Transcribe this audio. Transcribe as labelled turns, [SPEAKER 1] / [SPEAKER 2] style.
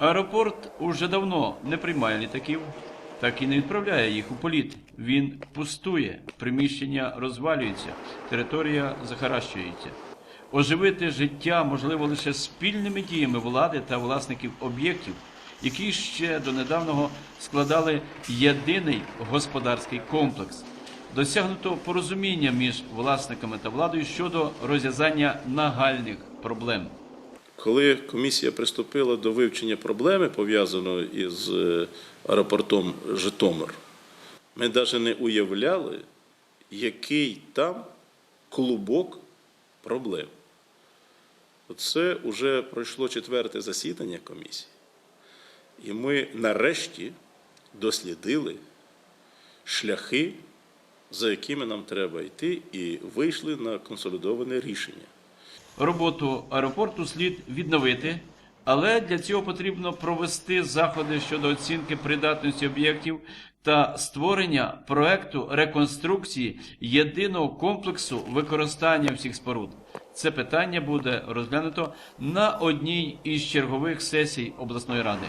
[SPEAKER 1] Аеропорт уже давно не приймає літаків, так і не відправляє їх у політ. Він пустує, приміщення розвалюються, територія захаращується. Оживити життя можливо лише спільними діями влади та власників об'єктів, які ще донедавного складали єдиний господарський комплекс. Досягнуто порозуміння між власниками та владою щодо розв'язання нагальних проблем.
[SPEAKER 2] Коли комісія приступила до вивчення проблеми, пов'язаної із е, аеропортом Житомир, ми навіть не уявляли, який там клубок проблем. Це вже пройшло четверте засідання комісії, і ми нарешті дослідили шляхи, за якими нам треба йти, і вийшли на консолідоване рішення.
[SPEAKER 1] Роботу аеропорту слід відновити, але для цього потрібно провести заходи щодо оцінки придатності об'єктів та створення проекту реконструкції єдиного комплексу використання всіх споруд. Це питання буде розглянуто на одній із чергових сесій обласної ради.